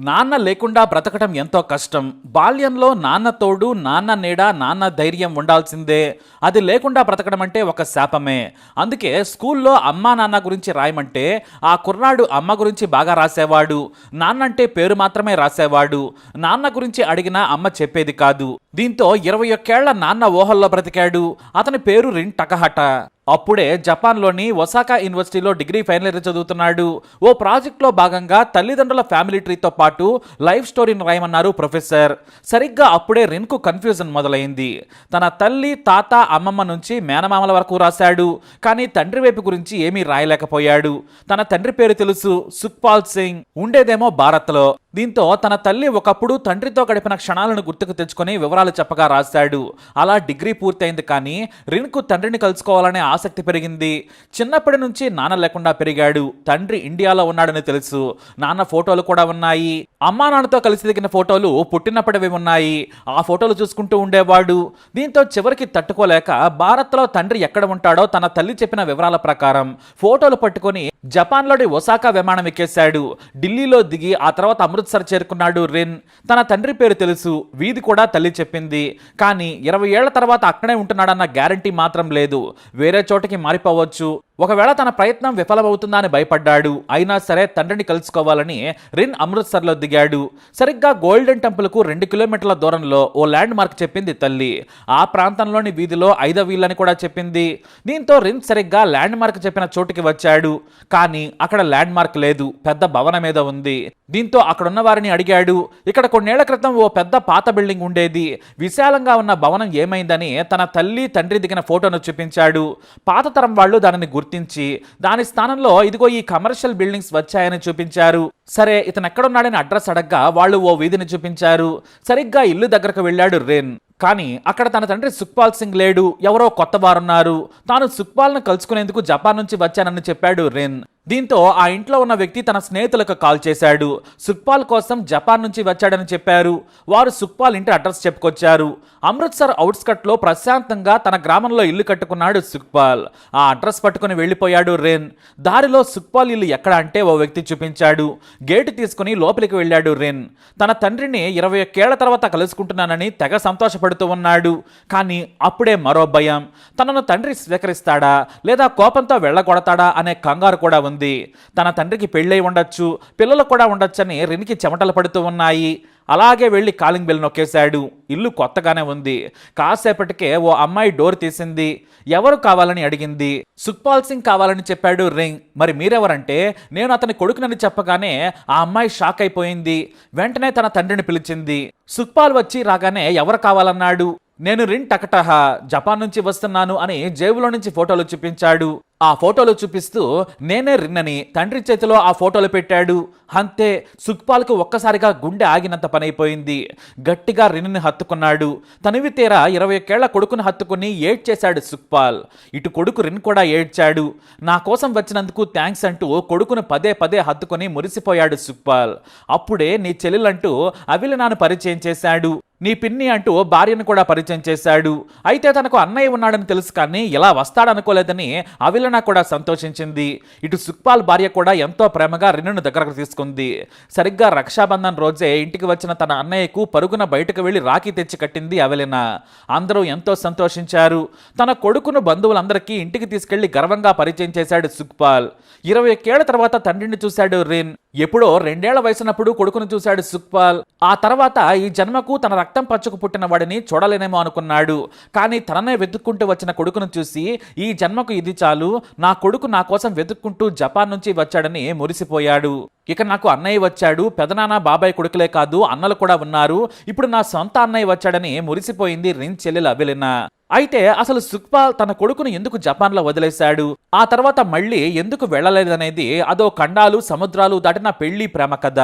నాన్న లేకుండా బ్రతకటం ఎంతో కష్టం. బాల్యంలో నాన్న తోడు నాన్న నీడ నాన్న ధైర్యం ఉండాల్సిందే. అది లేకుండా బ్రతకడం అంటే ఒక శాపమే. అందుకే స్కూల్లో అమ్మా నాన్న గురించి రాయమంటే ఆ కుర్రాడు అమ్మ గురించి బాగా రాసేవాడు. నాన్న అంటే పేరు మాత్రమే రాసేవాడు. నాన్న గురించి అడిగినా అమ్మ చెప్పేది కాదు. దీంతో ఇరవై ఒక్కేళ్ళ నాన్న ఊహల్లో బ్రతికాడు. అతని పేరు రిన్ టకహట అప్పుడే జపాన్లోని ఒసాకా యూనివర్సిటీలో డిగ్రీ ఫైనల్ ఇయర్ చదువుతున్నాడు. ఓ ప్రాజెక్ట్లో భాగంగా తల్లిదండ్రుల ఫ్యామిలీ ట్రీతో పాటు లైఫ్ స్టోరీని రాయమన్నారు ప్రొఫెసర్. సరిగ్గా అప్పుడే రిన్కు కన్ఫ్యూజన్ మొదలైంది. తన తల్లి తాత అమ్మమ్మ నుంచి మేనమామల వరకు రాశాడు. కానీ తండ్రి వైపు గురించి ఏమీ రాయలేకపోయాడు. తన తండ్రి పేరు తెలుసు సుఖ్పాల్ సింగ్. ఉండేదేమో భారత్లో. దీంతో తన తల్లి ఒకప్పుడు తండ్రితో గడిపిన క్షణాలను గుర్తుకు తెచ్చుకొని వివరాలు చెప్పగా రాశాడు. అలా డిగ్రీ పూర్తయింది కానీ రిన్కు తండ్రిని కలుసుకోవాలనే ఆసక్తి పెరిగింది. చిన్నప్పటి నుంచి నాన్న లేకుండా పెరిగాడు. తండ్రి ఇండియాలో ఉన్నాడని తెలుసు. నాన్న ఫోటోలు కూడా ఉన్నాయి. అమ్మా నాన్నతో కలిసి దిగిన ఫోటోలు పుట్టినప్పటివి ఉన్నాయి. ఆ ఫోటోలు చూసుకుంటూ ఉండేవాడు. దీంతో చివరికి తట్టుకోలేక భారత్లో తండ్రి ఎక్కడ ఉంటాడో తన తల్లి చెప్పిన వివరాల ప్రకారం ఫోటోలు పట్టుకొని జపాన్లోని ఒసాకా విమానం ఎక్కేశాడు. ఢిల్లీలో దిగి ఆ తర్వాత అమృత్సర్ చేరుకున్నాడు రిన్. తన తండ్రి పేరు తెలుసు. వీధి కూడా తల్లి చెప్పింది. కానీ ఇరవై ఏళ్ళ తర్వాత అక్కడే ఉంటున్నాడన్న గ్యారంటీ మాత్రం లేదు. వేరే చోటకి మారిపోవచ్చు. ఒకవేళ తన ప్రయత్నం విఫలమవుతుందా అని భయపడ్డాడు అయినా సరే తండ్రిని కలుసుకోవాలని రిన్ అమృత్సర్లో దిగాడు. సరిగ్గా గోల్డెన్ టెంపుల్కు రెండు కిలోమీటర్ల దూరంలో ఓ ల్యాండ్ మార్క్ చెప్పింది తల్లి. ఆ ప్రాంతంలోని వీధిలో ఐదో వీళ్ళని కూడా చెప్పింది. దీంతో రిన్ సరిగ్గా ల్యాండ్ మార్క్ చెప్పిన చోటుకి వచ్చాడు. కానీ అక్కడ ల్యాండ్ మార్క్ లేదు పెద్ద భవనం మీద ఉంది. దీంతో అక్కడున్న వారిని అడిగాడు ఇక్కడ కొన్నేళ్ళ క్రితం ఓ పెద్ద పాత బిల్డింగ్ ఉండేది. విశాలంగా ఉన్న భవనం ఏమైందని తన తల్లి తండ్రి దిగిన ఫోటోను చూపించాడు. పాత తరం వాళ్ళు దానిని గుర్తించి దాని స్థానంలో ఇదిగో ఈ కమర్షియల్ బిల్డింగ్స్ వచ్చాయని చూపించారు. సరే ఇతను ఎక్కడున్నాడని అడ్రస్ అడగ్గా వాళ్ళు ఓ వీధిని చూపించారు. సరిగ్గా ఇల్లు దగ్గరకు వెళ్ళాడు రెన్. కానీ అక్కడ తన తండ్రి సుఖ్పాల్ సింగ్ లేడు. ఎవరో కొత్త వారున్నారు. తాను సుఖ్పాల్ను కలుసుకునేందుకు జపాన్ నుంచి వచ్చానని చెప్పాడు రేన్. దీంతో ఆ ఇంట్లో ఉన్న వ్యక్తి తన స్నేహితులకు కాల్ చేశాడు. సుఖ్పాల్ కోసం జపాన్ నుంచి వచ్చాడని చెప్పారు. వారు సుఖ్పాల్ ఇంటి అడ్రస్ చెప్పుకొచ్చారు. అమృత్సర్ అవుట్స్కట్లో ప్రశాంతంగా తన గ్రామంలో ఇల్లు కట్టుకున్నాడు సుఖ్పాల్. ఆ అడ్రస్ పట్టుకుని వెళ్ళిపోయాడు రెన్. దారిలో సుఖ్పాల్ ఇల్లు ఎక్కడ అంటే ఓ వ్యక్తి చూపించాడు. గేటు తీసుకుని లోపలికి వెళ్ళాడు రెన్. తన తండ్రిని ఇరవై ఒక్కేళ్ళ తర్వాత కలుసుకుంటున్నానని తెగ సంతోషపడుతూ ఉన్నాడు. కానీ అప్పుడే మరో భయం. తనను తండ్రి స్వీకరిస్తాడా? లేదా కోపంతో వెళ్ళగొడతాడా? అనే కంగారు కూడా ఉంది. తన తండ్రికి పెళ్ళై ఉండొచ్చు పిల్లలు కూడా ఉండొచ్చని రినికి చెమటలు పడుతూ ఉన్నాయి. అలాగే వెళ్ళి కాలింగ్ బెల్ నొక్కేశాడు. ఇల్లు కొత్తగానే ఉంది. కాసేపటికే ఓ అమ్మాయి డోర్ తీసింది. ఎవరు కావాలని అడిగింది. సుఖ్పాల్ సింగ్ కావాలని చెప్పాడు రింగ్. మరి మీరెవరంటే? నేను అతని కొడుకునని చెప్పగానే ఆ అమ్మాయి షాక్ అయిపోయింది. వెంటనే తన తండ్రిని పిలిచింది. సుఖ్పాల్ వచ్చి రాగానే ఎవరు కావాలన్నాడు? నేను రిన్ టకటహ జపాన్ నుంచి వస్తున్నాను అని జేబులో నుంచి ఫోటోలు చూపించాడు. ఆ ఫోటోలు చూపిస్తూ నేనే రిన్నని తండ్రి చేతిలో ఆ ఫోటోలు పెట్టాడు. అంతే సుఖ్పాల్కు ఒక్కసారిగా గుండె ఆగినంత పనైపోయింది. గట్టిగా రిన్ని హత్తుకున్నాడు. తనివి తీరా ఇరవై ఒక్కేళ్ళ కొడుకుని హత్తుకుని ఏడ్చేశాడు సుఖ్పాల్. ఇటు కొడుకు రిన్ కూడా ఏడ్చాడు. నా కోసం వచ్చినందుకు థ్యాంక్స్ అంటూ కొడుకును పదే పదే హత్తుకుని మురిసిపోయాడు సుఖ్పాల్. అప్పుడే నీ చెల్లెలంటూ అవిలనాను పరిచయం చేశాడు. నీ పిన్ని అంటూ భార్యను కూడా పరిచయం చేశాడు. అయితే తనకు అన్నయ్య ఉన్నాడని తెలుసు కానీ ఇలా వస్తాడనుకోలేదని అవిలన కూడా సంతోషించింది. ఇటు సుక్పాల్ భార్య కూడా ఎంతో ప్రేమగా రిన్నును దగ్గరకు తీసుకుంది. సరిగ్గా రక్షాబంధన్ రోజే ఇంటికి వచ్చిన తన అన్నయ్యకు పరుగున బయటకు వెళ్ళి రాఖీ తెచ్చి కట్టింది అవిలన. అందరూ ఎంతో సంతోషించారు. తన కొడుకును బంధువులందరికీ ఇంటికి తీసుకెళ్ళి గర్వంగా పరిచయం చేశాడు సుక్పాల్. ఇరవై ఒక్కేళ్ళ తర్వాత తండ్రిని చూశాడు రిన్. ఎప్పుడో రెండేళ్ళ వయసునప్పుడు కొడుకును చూశాడు సుఖ్పాల్ ఆ తర్వాత ఈ జన్మకు తన రక్తం పచ్చుకు పుట్టిన వాడిని చూడలేనేమో అనుకున్నాడు. కానీ తననే వెతుక్కుంటూ వచ్చిన కొడుకును చూసి ఈ జన్మకు ఇది చాలు నా కొడుకు నా కోసం వెతుక్కుంటూ జపాన్ నుంచి వచ్చాడని మురిసిపోయాడు. ఇక నాకు అన్నయ్య వచ్చాడు పెదనాన్న బాబాయ్ కొడుకులే కాదు అన్నలు కూడా ఉన్నారు. ఇప్పుడు నా సొంత అన్నయ్య వచ్చాడని మురిసిపోయింది రిన్ చెల్లెలు అభిలిన అయితే అసలు సుక్పాల్ తన కొడుకును ఎందుకు జపాన్లో వదిలేశాడు? ఆ తర్వాత మళ్ళీ ఎందుకు వెళ్ళలేదనేది అదో ఖండాలు సముద్రాలు దాటిన పెళ్ళి ప్రేమ కథ.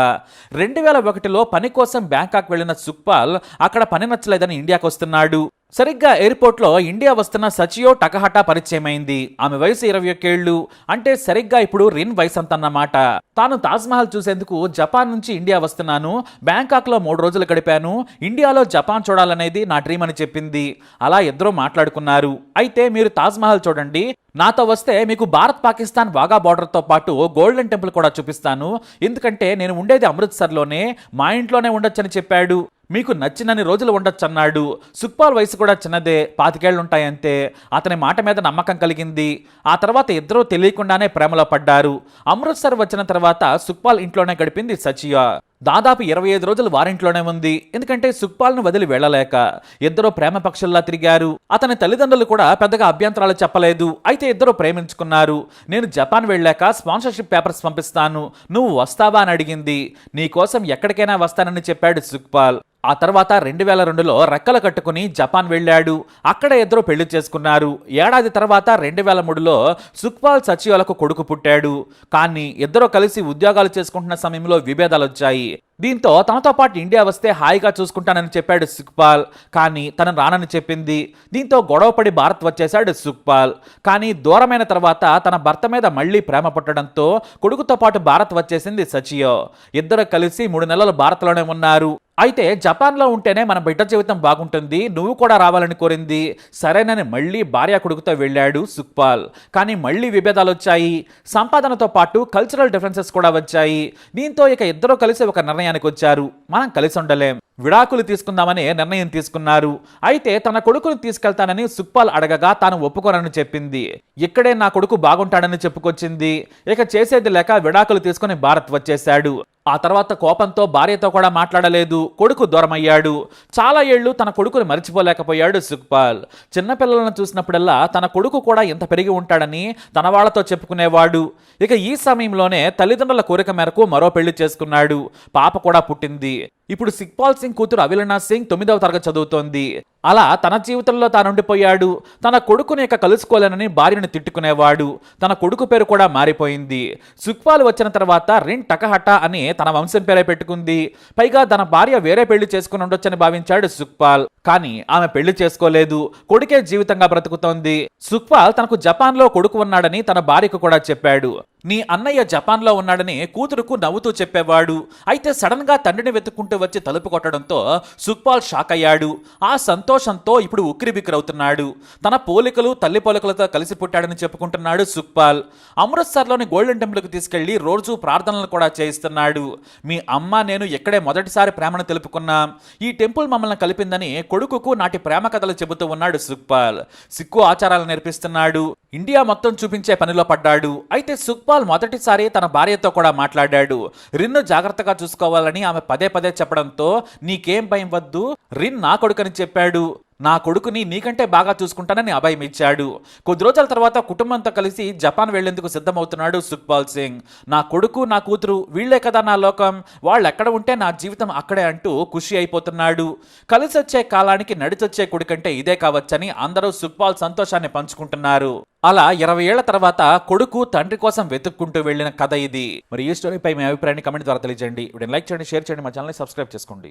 రెండు వేల ఒకటిలో పని కోసం బ్యాంకాక్ వెళ్ళిన సుక్పాల్ అక్కడ పని నచ్చలేదని ఇండియాకు వస్తున్నాడు సరిగ్గా ఎయిర్పోర్ట్లో ఇండియా వస్తున్న సచియో టకహటా పరిచయమైంది. ఆమె వయసు ఇరవై ఒక్కేళ్ళు అంటే సరిగ్గా ఇప్పుడు రిన్ వయసు అంతన్నమాట తాను తాజ్మహల్ చూసేందుకు జపాన్ నుంచి ఇండియా వస్తున్నాను. బ్యాంకాక్లో మూడు రోజులు గడిపాను. ఇండియాలో జపాన్ చూడాలనేది నా డ్రీమ్ అని చెప్పింది. అలా ఇద్దరూ మాట్లాడుకున్నారు. అయితే మీరు తాజ్మహల్ చూడండి. నాతో వస్తే మీకు భారత్ పాకిస్తాన్ వాగా బార్డర్తో పాటు గోల్డెన్ టెంపుల్ కూడా చూపిస్తాను. ఎందుకంటే నేను ఉండేది అమృత్సర్లోనే. మా ఇంట్లోనే ఉండొచ్చని చెప్పాడు. మీకు నచ్చినన్ని రోజులు ఉండొచ్చన్నాడు సుక్పాల్ వయసు కూడా చిన్నదే పాతికేళ్ళుంటాయంతే. అతని మాట మీద నమ్మకం కలిగింది. ఆ తర్వాత ఇద్దరూ తెలియకుండానే ప్రేమలో పడ్డారు. అమృత్సర్ వచ్చిన తర్వాత సుక్పాల్ ఇంట్లోనే గడిపింది సచియా. దాదాపు ఇరవై ఐదు రోజులు వారింట్లోనే ఉంది. ఎందుకంటే సుక్పాల్ను వదిలి వెళ్ళలేక ఇద్దరు ప్రేమ పక్షుల్లా తిరిగారు. అతని తల్లిదండ్రులు కూడా పెద్దగా అభ్యంతరాలు చెప్పలేదు. అయితే ఇద్దరు ప్రేమించుకున్నారు. నేను జపాన్ వెళ్ళాక స్పాన్సర్షిప్ పేపర్స్ పంపిస్తాను. నువ్వు వస్తావా అని అడిగింది. నీకోసం ఎక్కడికైనా వస్తానని చెప్పాడు సుక్పాల్. ఆ తర్వాత రెండు వేల రెండులో రెక్కలు కట్టుకుని జపాన్ వెళ్ళాడు. అక్కడ ఇద్దరు పెళ్ళి చేసుకున్నారు. ఏడాది తర్వాత రెండు వేల మూడులో సుఖ్పాల్ సచివాలకు కొడుకు పుట్టాడు. కానీ ఇద్దరు కలిసి ఉద్యోగాలు చేసుకుంటున్న సమయంలో విభేదాలు వచ్చాయి దీంతో తనతో పాటు ఇండియా వస్తే హాయిగా చూసుకుంటానని చెప్పాడు సుఖ్పాల్. కానీ తను రానని చెప్పింది. దీంతో గొడవపడి భారత్ వచ్చేశాడు సుఖ్పాల్. కానీ దూరమైన తర్వాత తన భర్త మీద మళ్ళీ ప్రేమ పుట్టడంతో కొడుకుతో పాటు భారత్ వచ్చేసింది సచియో. ఇద్దరు కలిసి మూడు నెలలు భారత్లోనే ఉన్నారు. అయితే జపాన్లో ఉంటేనే మన బిడ్డ జీవితం బాగుంటుంది. నువ్వు కూడా రావాలని కోరింది. సరేనని మళ్ళీ భార్య కొడుకుతో వెళ్ళాడు సుఖ్పాల్ కానీ మళ్ళీ విభేదాలు వచ్చాయి. సంపాదనతో పాటు కల్చరల్ డిఫరెన్సెస్ కూడా వచ్చాయి. దీంతో ఇక ఇద్దరు కలిసి ఒక నిర్ణయానికి వచ్చారు. మనం కలిసి ఉండలేం. విడాకులు తీసుకుందామని నిర్ణయం తీసుకున్నారు. అయితే తన కొడుకుని తీసుకెళ్తానని సుక్పాల్ అడగగా తాను ఒప్పుకోనని చెప్పింది. ఇక్కడే నా కొడుకు బాగుంటాడని చెప్పుకొచ్చింది. ఇక చేసేది లేక విడాకులు తీసుకుని భారత్ వచ్చేశాడు. ఆ తర్వాత కోపంతో భార్యతో కూడా మాట్లాడలేదు. కొడుకు దూరమయ్యాడు. చాలా ఏళ్ళు తన కొడుకుని మర్చిపోలేకపోయాడు సుఖ్పాల్ చిన్నపిల్లలను చూసినప్పుడల్లా తన కొడుకు కూడా ఇంత పెరిగి ఉంటాడని తన వాళ్ళతో చెప్పుకునేవాడు. ఇక ఈ సమయంలోనే తల్లిదండ్రుల కోరిక మేరకు మరో పెళ్ళి చేసుకున్నాడు. పాప కూడా పుట్టింది. ఇప్పుడు సిక్పాల్ సింగ్ కూతురు అవిలనా సింగ్ తొమ్మిదవ తరగతి చదువుతోంది. అలా తన జీవితంలో తాను ఉండిపోయాడు. తన కొడుకుని ఇక కలుసుకోలేనని భార్యను తిట్టుకునేవాడు. తన కొడుకు పేరు కూడా మారిపోయింది. సుఖ్పాల్ వచ్చిన తర్వాత రిన్ టకహట అని తన వంశం పేరే పెట్టుకుంది. పైగా తన భార్య వేరే పెళ్ళి చేసుకుని ఉండొచ్చని భావించాడు సుఖ్పాల్ కానీ ఆమె పెళ్ళి చేసుకోలేదు. కొడుకే జీవితంగా బ్రతుకుతోంది. సుక్పాల్ తనకు జపాన్లో కొడుకు ఉన్నాడని తన భార్యకు కూడా చెప్పాడు. నీ అన్నయ్య జపాన్లో ఉన్నాడని కూతురుకు నవ్వుతూ చెప్పేవాడు. అయితే సడన్గా తండ్రిని వెతుక్కుంటూ వచ్చి తలుపు కొట్టడంతో సుక్పాల్ షాక్ అయ్యాడు ఆ సంతోషంతో ఇప్పుడు ఉక్కిరిబిక్కిరవుతున్నాడు. తన పోలికలు తల్లి పోలికలతో కలిసి పుట్టాడని చెప్పుకుంటున్నాడు సుఖ్పాల్ అమృత్సర్లోని గోల్డెన్ టెంపుల్కి తీసుకెళ్ళి రోజు ప్రార్థనలు కూడా చేయిస్తున్నాడు. మీ అమ్మ నేను ఎక్కడే మొదటిసారి ప్రేమను తెలుపుకున్నాం. ఈ టెంపుల్ మమ్మల్ని కలిపిందని కొడుకుకు నాటి ప్రేమ కథలు చెబుతూ ఉన్నాడు సుఖ్పాల్ సిక్కు ఆచారాలు నేర్పిస్తున్నాడు. ఇండియా మొత్తం చూపించే పనిలో పడ్డాడు. అయితే సుఖ్పాల్ మొదటిసారి తన భార్యతో కూడా మాట్లాడాడు. రిన్ను జాగ్రత్తగా చూసుకోవాలని ఆమె పదే పదే చెప్పడంతో నీకేం భయం వద్దు. రిన్ నా కొడుకని చెప్పాడు. నా కొడుకుని నీకంటే బాగా చూసుకుంటానని అభయం ఇచ్చాడు. కొద్ది రోజుల తర్వాత కుటుంబంతో కలిసి జపాన్ వెళ్ళేందుకు సిద్ధమవుతున్నాడు సుఖ్పాల్ సింగ్. నా కొడుకు నా కూతురు వీళ్ళే కదా నా లోకం. వాళ్ళు ఎక్కడ ఉంటే నా జీవితం అక్కడే అంటూ ఖుషి అయిపోతున్నాడు. కలిసొచ్చే కాలానికి నడిచొచ్చే కొడుకంటే ఇదే కావచ్చని అందరూ సుఖ్పాల్ సంతోషాన్ని పంచుకుంటున్నారు. అలా ఇరవై ఏళ్ళ తర్వాత కొడుకు తండ్రి కోసం వెతుక్కుంటూ వెళ్ళిన కథ ఇది. మరి ఈ స్టోరీపై మీ అభిప్రాయాన్ని కమెంట్ ద్వారా తెలియజేయండి. వీడిని లైక్ చేయండి షేర్ చేయండి మా ఛానల్ని సబ్స్క్రైబ్ చేసుకోండి.